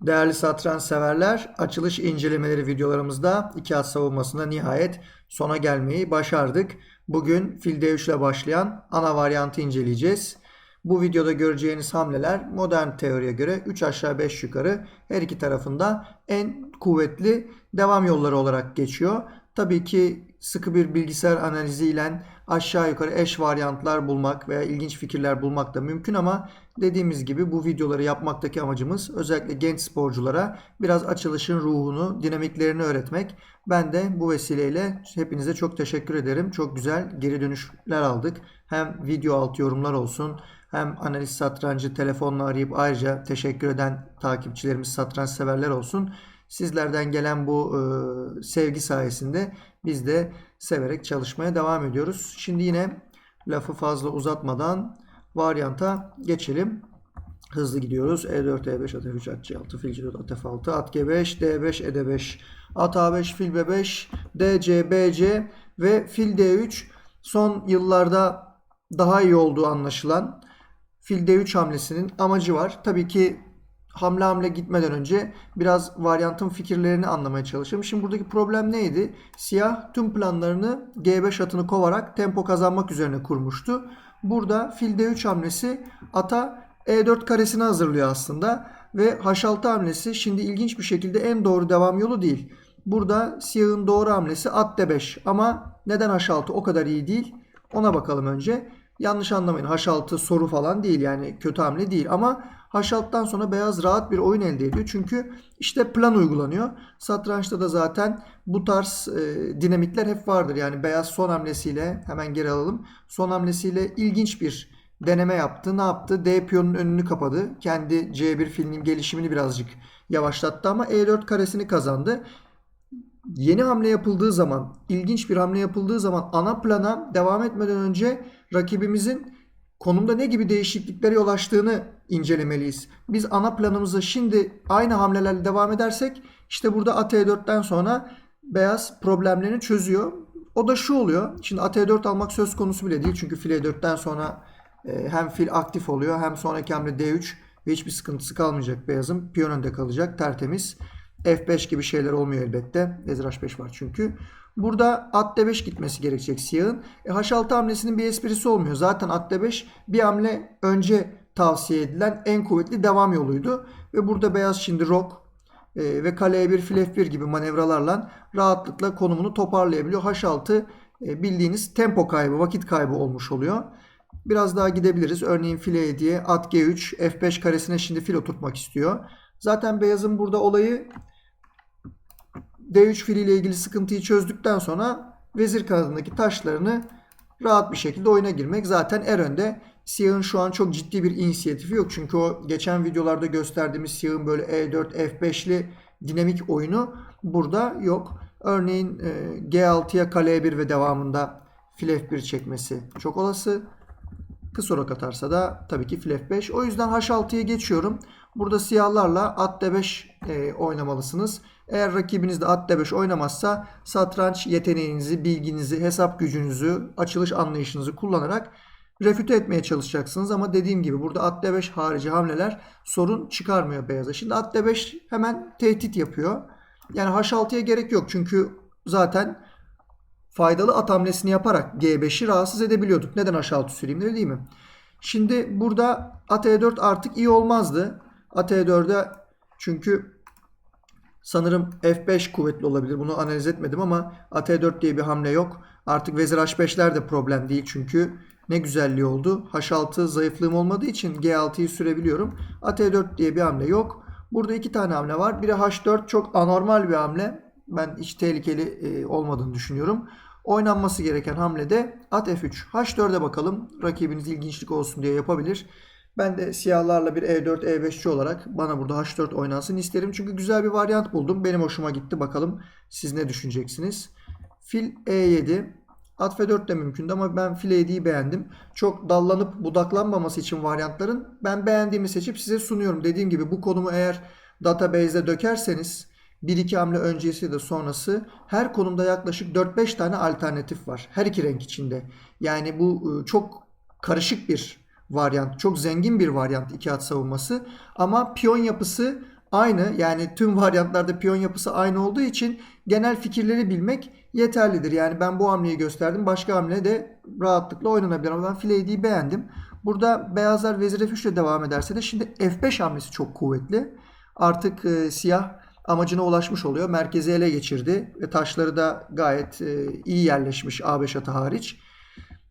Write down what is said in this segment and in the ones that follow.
Değerli satranç severler, açılış incelemeleri videolarımızda iki at savunmasında nihayet sona gelmeyi başardık. Bugün fil D3 ile başlayan ana varyantı inceleyeceğiz. Bu videoda göreceğiniz hamleler modern teoriye göre 3 aşağı 5 yukarı her iki tarafında en kuvvetli devam yolları olarak geçiyor. Tabii ki sıkı bir bilgisayar analiziyle aşağı yukarı eş varyantlar bulmak veya ilginç fikirler bulmak da mümkün ama dediğimiz gibi bu videoları yapmaktaki amacımız özellikle genç sporculara biraz açılışın ruhunu, dinamiklerini öğretmek. Ben de bu vesileyle hepinize çok teşekkür ederim. Çok güzel geri dönüşler aldık. Hem video altı yorumlar olsun hem analiz satrancı telefonla arayıp ayrıca teşekkür eden takipçilerimiz satranç severler olsun. Sizlerden gelen bu e, sevgi sayesinde biz de severek çalışmaya devam ediyoruz. Şimdi yine lafı fazla uzatmadan varyanta geçelim. Hızlı gidiyoruz. E E4, E5, at F3, at C6, fil C4, at F6, at G5, D5, E5, at A5, fil B5, DC, BC ve fil D3 son yıllarda daha iyi olduğu anlaşılan fil D3 hamlesinin amacı var. Tabii ki hamle hamle gitmeden önce biraz varyantın fikirlerini anlamaya çalışalım. Şimdi buradaki problem neydi? Siyah tüm planlarını G5 atını kovarak tempo kazanmak üzerine kurmuştu. Burada fil D3 hamlesi ata E4 karesini hazırlıyor aslında. Ve H6 hamlesi şimdi ilginç bir şekilde en doğru devam yolu değil. Burada siyahın doğru hamlesi at D5 ama neden H6 o kadar iyi değil? Ona bakalım önce. Yanlış anlamayın H6 soru falan değil yani kötü hamle değil ama H6'dan sonra beyaz rahat bir oyun elde ediyor. Çünkü işte plan uygulanıyor. Satrançta da zaten bu tarz e, dinamikler hep vardır. Yani beyaz son hamlesiyle hemen geri alalım. Son hamlesiyle ilginç bir deneme yaptı. Ne yaptı? D piyonun önünü kapadı. Kendi C1 filinin gelişimini birazcık yavaşlattı ama E4 karesini kazandı. Yeni hamle yapıldığı zaman, ilginç bir hamle yapıldığı zaman ana plana devam etmeden önce rakibimizin konumda ne gibi değişikliklere yol açtığını incelemeliyiz. Biz ana planımıza şimdi aynı hamlelerle devam edersek işte burada at E4'ten sonra beyaz problemlerini çözüyor. O da şu oluyor. Şimdi at E4 almak söz konusu bile değil. Çünkü fil E4'ten sonra e, hem fil aktif oluyor hem sonraki hamle D3 ve hiçbir sıkıntısı kalmayacak beyazın. Piyon önde kalacak tertemiz. F5 gibi şeyler olmuyor elbette. Vezir H5 var çünkü. Burada at D5 gitmesi gerekecek siyahın. E, H6 hamlesinin bir esprisi olmuyor. Zaten at D5 bir hamle önce tavsiye edilen en kuvvetli devam yoluydu. Ve burada beyaz şimdi rok e, ve kale E1 fil F1 gibi manevralarla rahatlıkla konumunu toparlayabiliyor. H6 e, bildiğiniz tempo kaybı, vakit kaybı olmuş oluyor. Biraz daha gidebiliriz. Örneğin file diye at G3, F5 karesine şimdi fil oturtmak istiyor. Zaten beyazın burada olayı D3 filiyle ilgili sıkıntıyı çözdükten sonra vezir kanadındaki taşlarını rahat bir şekilde oyuna girmek. Zaten er önde siyahın şu an çok ciddi bir inisiyatifi yok. Çünkü o geçen videolarda gösterdiğimiz siyahın böyle E E4, F5'li dinamik oyunu burada yok. Örneğin e, G6'ya kale E1 ve devamında fil F1 çekmesi çok olası. Kısorak atarsa da tabii ki fil F5. O yüzden H6'ya geçiyorum. Burada siyahlarla at D5 e, oynamalısınız. Eğer rakibiniz de at D5 oynamazsa satranç yeteneğinizi, bilginizi, hesap gücünüzü, açılış anlayışınızı kullanarak refüte etmeye çalışacaksınız. Ama dediğim gibi burada at D5 harici hamleler sorun çıkarmıyor beyaza. Şimdi at D5 hemen tehdit yapıyor. Yani H6'ya gerek yok. Çünkü zaten faydalı at hamlesini yaparak G5'i rahatsız edebiliyorduk. Neden H6 süreyim değil mi? Şimdi burada at E4 artık iyi olmazdı. At E4'e çünkü sanırım F5 kuvvetli olabilir. Bunu analiz etmedim ama at E4 diye bir hamle yok. Artık vezir H5'ler de problem değil çünkü ne güzelliği oldu. H6 zayıflığım olmadığı için G6'yı sürebiliyorum. At E4 diye bir hamle yok. Burada iki tane hamle var. Biri H4 çok anormal bir hamle. Ben hiç tehlikeli e, olmadığını düşünüyorum. Oynanması gereken hamle de at F3. H4'e bakalım. Rakibiniz ilginçlik olsun diye yapabilir. Ben de siyahlarla bir E E4, E5'çi olarak bana burada H4 oynansın isterim. Çünkü güzel bir varyant buldum. Benim hoşuma gitti. Bakalım siz ne düşüneceksiniz? Fil E7. At F4 de mümkündü ama ben fil E7'yi beğendim. Çok dallanıp budaklanmaması için varyantların ben beğendiğimi seçip size sunuyorum. Dediğim gibi bu konumu eğer database'de dökerseniz 1-2 hamle öncesi de sonrası her konumda yaklaşık 4-5 tane alternatif var. Her iki renk içinde. Yani bu e, çok karışık bir varyant. Çok zengin bir varyant iki at savunması. Ama piyon yapısı aynı. Yani tüm varyantlarda piyon yapısı aynı olduğu için genel fikirleri bilmek yeterlidir. Yani ben bu hamleyi gösterdim. Başka hamle de rahatlıkla oynanabilir ama ben file 7'yi beğendim. Burada beyazlar vezir f3 ile devam ederse de şimdi f5 hamlesi çok kuvvetli. Artık e, siyah amacına ulaşmış oluyor. Merkezi ele geçirdi ve taşları da gayet e, iyi yerleşmiş A5 atı hariç.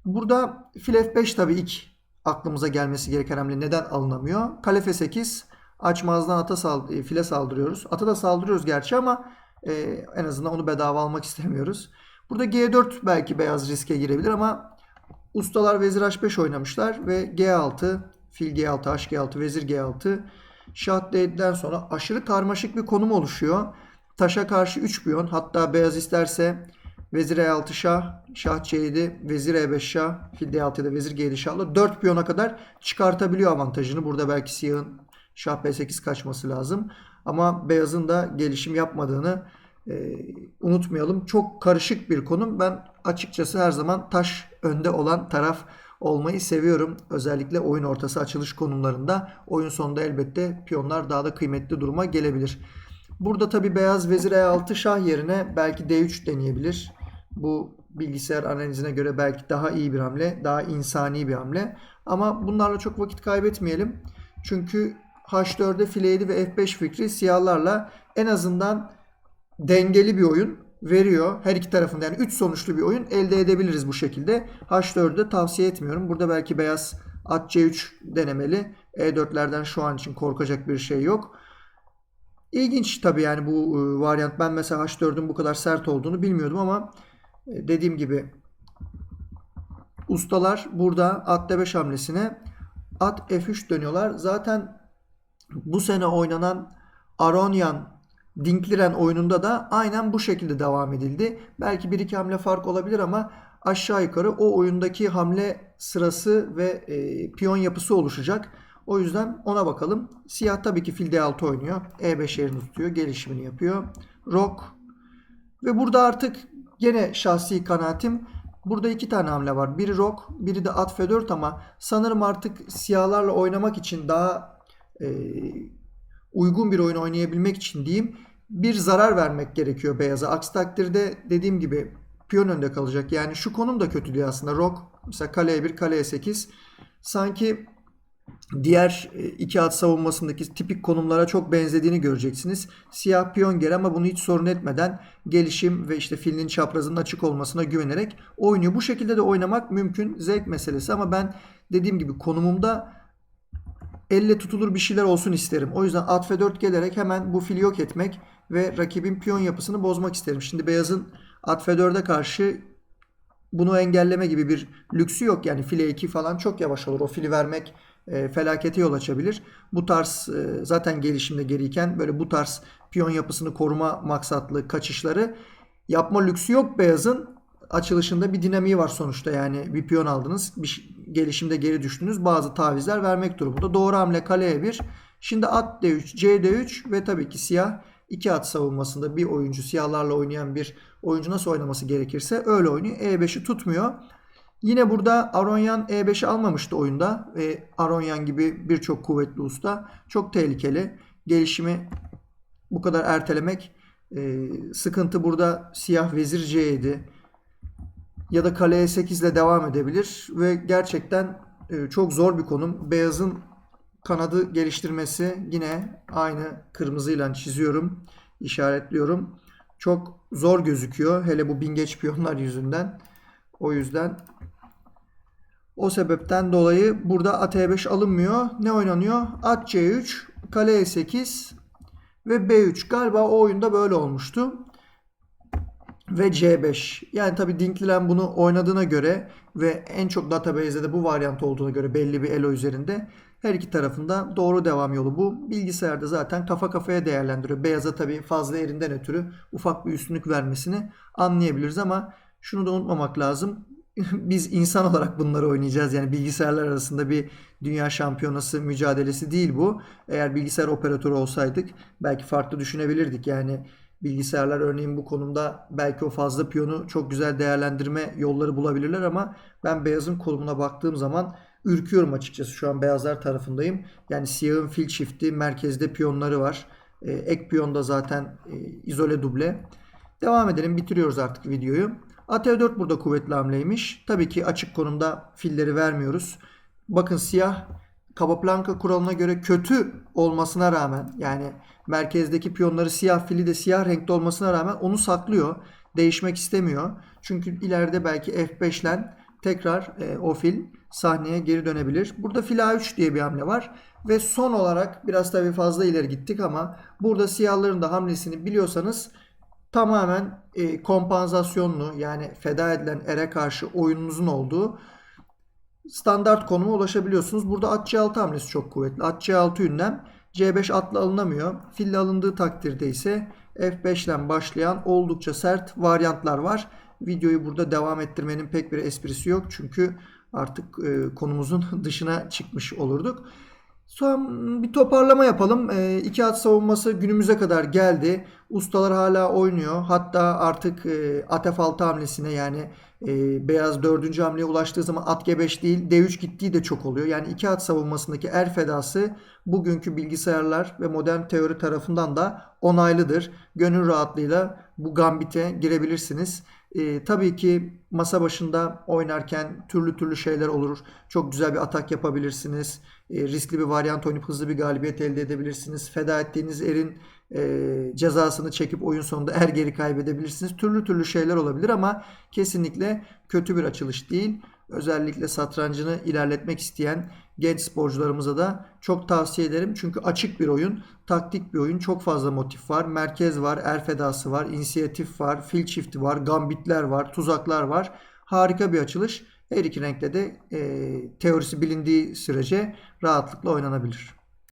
Burada fil f5 tabii ilk aklımıza gelmesi gereken hamle neden alınamıyor? Kale f8 açmazdan ata sal e, file saldırıyoruz. Ata da saldırıyoruz gerçi ama e, en azından onu bedava almak istemiyoruz. Burada G4 belki beyaz riske girebilir ama ustalar vezir h5 oynamışlar ve G6 fil G6 H G6 vezir G6 şah D7'den sonra aşırı karmaşık bir konum oluşuyor. Taşa karşı 3 piyon hatta beyaz isterse vezir E6 şah, şah C7, vezir E5 şah, fil D6 ya da vezir G7 şahla 4 piyona kadar çıkartabiliyor avantajını. Burada belki siyahın şah B8 kaçması lazım. Ama beyazın da gelişim yapmadığını e, unutmayalım. Çok karışık bir konum. Ben açıkçası her zaman taş önde olan taraf olmayı seviyorum. Özellikle oyun ortası açılış konumlarında. Oyun sonunda elbette piyonlar daha da kıymetli duruma gelebilir. Burada tabi beyaz vezir E6 şah yerine belki D3 deneyebilir. Bu bilgisayar analizine göre belki daha iyi bir hamle, daha insani bir hamle. Ama bunlarla çok vakit kaybetmeyelim. Çünkü H4'e file 7 ve F5 fikri siyahlarla en azından dengeli bir oyun veriyor. Her iki tarafında yani 3 sonuçlu bir oyun elde edebiliriz bu şekilde. H4'ü tavsiye etmiyorum. Burada belki beyaz at C3 denemeli. E4'lerden şu an için korkacak bir şey yok. İlginç tabii yani bu e, varyant. Ben mesela H4'ün bu kadar sert olduğunu bilmiyordum ama dediğim gibi ustalar burada at D5 hamlesine at F3 dönüyorlar. Zaten bu sene oynanan Aronyan Dinkliren oyununda da aynen bu şekilde devam edildi. Belki bir iki hamle fark olabilir ama aşağı yukarı o oyundaki hamle sırası ve e, piyon yapısı oluşacak. O yüzden ona bakalım. Siyah tabii ki fil D6 oynuyor. E5 yerini tutuyor. Gelişimini yapıyor. Rok. Ve burada artık gene şahsi kanaatim Burada iki tane hamle var. Biri rok, biri de at F4 ama sanırım artık siyahlarla oynamak için daha e, uygun bir oyun oynayabilmek için diyeyim bir zarar vermek gerekiyor beyaza. Aksi takdirde dediğim gibi piyon önde kalacak. Yani şu konum da kötü diyor aslında. Rok mesela kaleye 1 kaleye 8 sanki diğer e, iki at savunmasındaki tipik konumlara çok benzediğini göreceksiniz. Siyah piyon geri ama bunu hiç sorun etmeden gelişim ve işte filin çaprazının açık olmasına güvenerek oynuyor. Bu şekilde de oynamak mümkün. Zevk meselesi ama ben dediğim gibi konumumda elle tutulur bir şeyler olsun isterim. O yüzden at f4 gelerek hemen bu fili yok etmek ve rakibin piyon yapısını bozmak isterim. Şimdi beyazın at f4'e karşı bunu engelleme gibi bir lüksü yok. Yani file 2 falan çok yavaş olur. O fili vermek e, felakete yol açabilir. Bu tarz e, zaten gelişimde geriyken böyle bu tarz piyon yapısını koruma maksatlı kaçışları yapma lüksü yok beyazın. Açılışında bir dinamiği var sonuçta yani bir piyon aldınız bir gelişimde geri düştünüz bazı tavizler vermek durumunda. Doğru hamle kaleye 1. Şimdi at D3, C D3 ve tabii ki siyah iki at savunmasında bir oyuncu siyahlarla oynayan bir oyuncu nasıl oynaması gerekirse öyle oynuyor. E5'i tutmuyor. Yine burada Aronyan E5'i almamıştı oyunda. Ve Aronyan gibi birçok kuvvetli usta. Çok tehlikeli. Gelişimi bu kadar ertelemek e, sıkıntı burada siyah vezir C7 ya da kale E8 ile devam edebilir. Ve gerçekten e, çok zor bir konum. Beyazın kanadı geliştirmesi yine aynı kırmızıyla çiziyorum, işaretliyorum. Çok zor gözüküyor. Hele bu bin geç piyonlar yüzünden. O yüzden o sebepten dolayı burada at E5 alınmıyor. Ne oynanıyor? At C3, kale E8 ve B3. Galiba o oyunda böyle olmuştu. Ve C5. Yani tabi Dinklilen bunu oynadığına göre ve en çok database'de de bu varyant olduğuna göre belli bir elo üzerinde her iki tarafında doğru devam yolu bu. Bilgisayarda zaten kafa kafaya değerlendiriyor. Beyaza tabi fazla yerinden ötürü ufak bir üstünlük vermesini anlayabiliriz ama şunu da unutmamak lazım. Biz insan olarak bunları oynayacağız. Yani bilgisayarlar arasında bir dünya şampiyonası mücadelesi değil bu. Eğer bilgisayar operatörü olsaydık belki farklı düşünebilirdik. Yani bilgisayarlar örneğin bu konumda belki o fazla piyonu çok güzel değerlendirme yolları bulabilirler ama ben beyazın konumuna baktığım zaman ürküyorum açıkçası. Şu an beyazlar tarafındayım. Yani siyahın fil çifti merkezde piyonları var. E, ek piyon da zaten e, izole duble. Devam edelim. Bitiriyoruz artık videoyu. At E4 burada kuvvetli hamleymiş. Tabii ki açık konumda filleri vermiyoruz. Bakın siyah Capablanca kuralına göre kötü olmasına rağmen yani merkezdeki piyonları siyah fili de siyah renkte olmasına rağmen onu saklıyor. Değişmek istemiyor. Çünkü ileride belki F5 ile tekrar e, o fil sahneye geri dönebilir. Burada fil A3 diye bir hamle var. Ve son olarak biraz tabii fazla ileri gittik ama burada siyahların da hamlesini biliyorsanız tamamen e, kompansasyonlu yani feda edilen ere karşı oyununuzun olduğu standart konuma ulaşabiliyorsunuz. Burada at C6 hamlesi çok kuvvetli. At C6 ünlem C5 atla alınamıyor. Fille alındığı takdirde ise F5 ile başlayan oldukça sert varyantlar var. Videoyu burada devam ettirmenin pek bir esprisi yok. Çünkü artık e, konumuzun dışına çıkmış olurduk. Son bir toparlama yapalım. E, iki at savunması günümüze kadar geldi. Ustalar hala oynuyor. Hatta artık e, at F6 hamlesine yani e, beyaz dördüncü hamleye ulaştığı zaman at G5 değil D3 gittiği de çok oluyor. Yani iki at savunmasındaki er fedası bugünkü bilgisayarlar ve modern teori tarafından da onaylıdır. Gönül rahatlığıyla bu gambite girebilirsiniz. E, tabii ki masa başında oynarken türlü türlü şeyler olur. Çok güzel bir atak yapabilirsiniz. E, riskli bir varyant oynayıp hızlı bir galibiyet elde edebilirsiniz. Feda ettiğiniz erin e, cezasını çekip oyun sonunda er geri kaybedebilirsiniz. Türlü türlü şeyler olabilir ama kesinlikle kötü bir açılış değil. Özellikle satrancını ilerletmek isteyen genç sporcularımıza da çok tavsiye ederim. Çünkü açık bir oyun, taktik bir oyun. Çok fazla motif var. Merkez var, er fedası var, inisiyatif var, fil çifti var, gambitler var, tuzaklar var. Harika bir açılış. Her iki renkte de e, teorisi bilindiği sürece rahatlıkla oynanabilir.